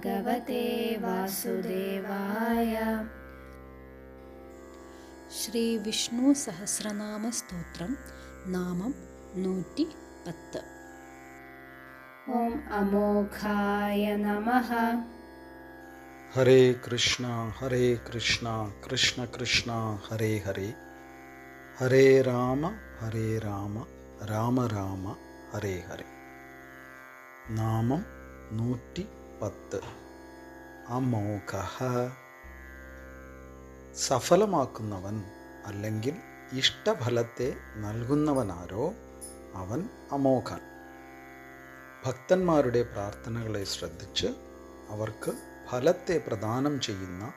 ഭഗവതേ വാസുദേവായ ശ്രീ വിഷ്ണു സഹസ്രനാമ സ്തോത്രം നാമം നൂറ്റി പത്ത് ഓം അമോഘായ നമഃ ഹരേ കൃഷ്ണ ഹരേ കൃഷ്ണ കൃഷ്ണ കൃഷ്ണ ഹരേ ഹരേ ഹരേ രാമ ഹരേ രാമ രാമ രാമ ഹരേ ഹരേ നാമം നൂറ്റി പത്ത്. അമോഘ. സഫലമാക്കുന്നവൻ അല്ലെങ്കിൽ ഇഷ്ടഫലത്തെ നൽകുന്നവനാരോ അവൻ അമോഘൻ. ഭക്തന്മാരുടെ പ്രാർത്ഥനകളെ ശ്രദ്ധിച്ച് അവർക്ക് ഫലത്തെ പ്രദാനം ചെയ്യുന്ന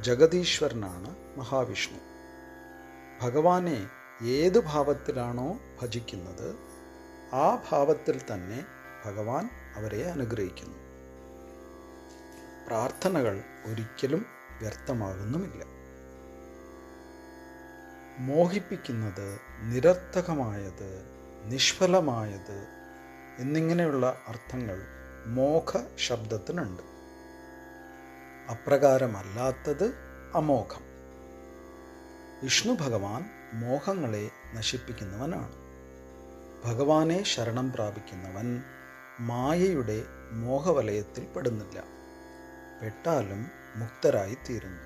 ജഗദീശ്വരനാണ് മഹാവിഷ്ണു. ഭഗവാനെ ഏത് ഭാവത്തിലാണോ ഭജിക്കുന്നത് ആ ഭാവത്തിൽ തന്നെ ഭഗവാൻ അവരെ അനുഗ്രഹിക്കുന്നു. പ്രാർത്ഥനകൾ ഒരിക്കലും വ്യർത്ഥമാകുന്നുമില്ല. മോഹിപ്പിക്കുന്നത് നിരർത്ഥകമായത് നിഷ്ഫലമായത് എന്നിങ്ങനെയുള്ള അർത്ഥങ്ങൾ മോഹ ശബ്ദത്തിനുണ്ട്. അപ്രകാരമല്ലാത്തത് അമോഘം. വിഷ്ണു ഭഗവാൻ മോഹങ്ങളെ നശിപ്പിക്കുന്നവനാണ്. ഭഗവാനെ ശരണം പ്രാപിക്കുന്നവൻ മായയുടെ മോഹവലയത്തിൽ പെടുന്നില്ല. പെട്ടാലും മുക്തരായി തീരുന്നു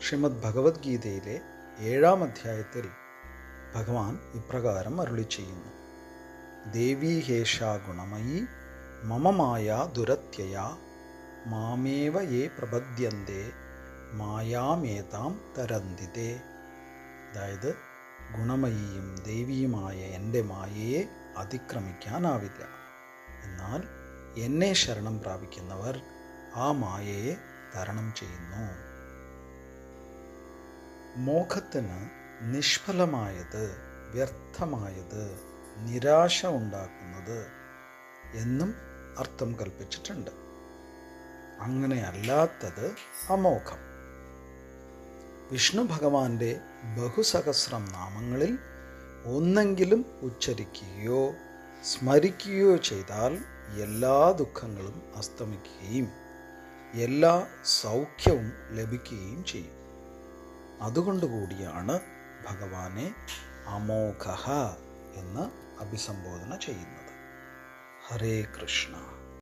ശ്രീമദ് ഭഗവത്ഗീതയിലെ ഏഴാം അധ്യായത്തിൽ ഭഗവാൻ ഇപ്രകാരം അരുളി ചെയ്യുന്നു ദേവീഹേഷാ ഗുണമയി മമമായ ദുരത്യയ മാമേവ യേ പ്രപദ്യന്തേ മായാമേതാം തരന്തിതേ. അതായത് ഗുണമയിയും ദേവിയുമായ എന്റെ മായയെ അതിക്രമിക്കാനാവില്ല. എന്നാൽ എന്നെ ശരണം പ്രാപിക്കുന്നവർ ആ മായയെ തരണം ചെയ്യുന്നു. മോഹത്തിന് നിഷ്ഫലമായത് വ്യർത്ഥമായത് നിരാശ ഉണ്ടാക്കുന്നത് എന്നും അർത്ഥം കൽപ്പിച്ചിട്ടുണ്ട്. അങ്ങനെയല്ലാത്തത് അമോഘം. വിഷ്ണു ഭഗവാന്റെ ബഹുസഹസ്രം നാമങ്ങളിൽ ഒന്നെങ്കിലും ഉച്ചരിക്കുകയോ സ്മരിക്കുകയോ ചെയ്താൽ എല്ലാ ദുഃഖങ്ങളും അസ്തമിക്കുകയും എല്ലാ സൗഖ്യവും ലഭിക്കുകയും ചെയ്യും. അതുകൊണ്ടുകൂടിയാണ് ഭഗവാനെ അമോഘ എന്ന് അഭിസംബോധന ചെയ്യുന്നത്. ഹരേ കൃഷ്ണ.